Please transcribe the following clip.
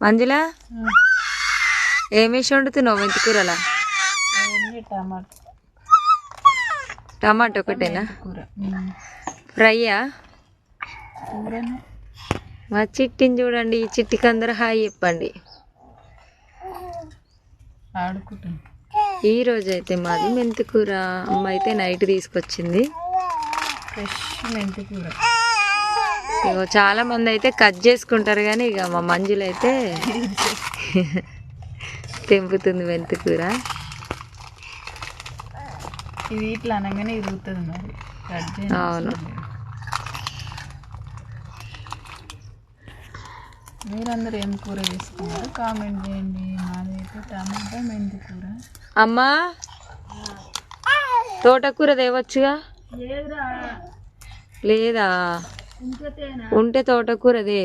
మంజుల? ఏమేసి వండుతున్నావు మెంతి కూరలా? టమాటా. టమాటా ఒకటేనా? ఫ్రైయా? మా చిట్టిని చూడండి ఈ చిట్టికి అందరు హాయ్ చెప్పండి. ఆడుకుంటాను ఈ రోజు అయితే మాది మెంతి కూర. అమ్మ అయితే నైట్ తీసుకొచ్చింది. ఫ్రెష్ మెంతి కూర. ఇగో చాలా మంది అయితే కట్ చేసుకుంటారు కానీ ఇక మా మంజులు అయితే తెంపుతుంది మెంతి కూర. ఇది ఇట్లా అనగానే ఇరుగుతుంది మరి. అవును. మీరందరూ ఏం కూర చేసుకున్నారో? కామెంట్ చేయండి. మాది అయితే టమాటా మెంతి కూర. అమ్మా తోటకూర తేవచ్చుగా? లేదా? ఉంటే తోటకూరదే.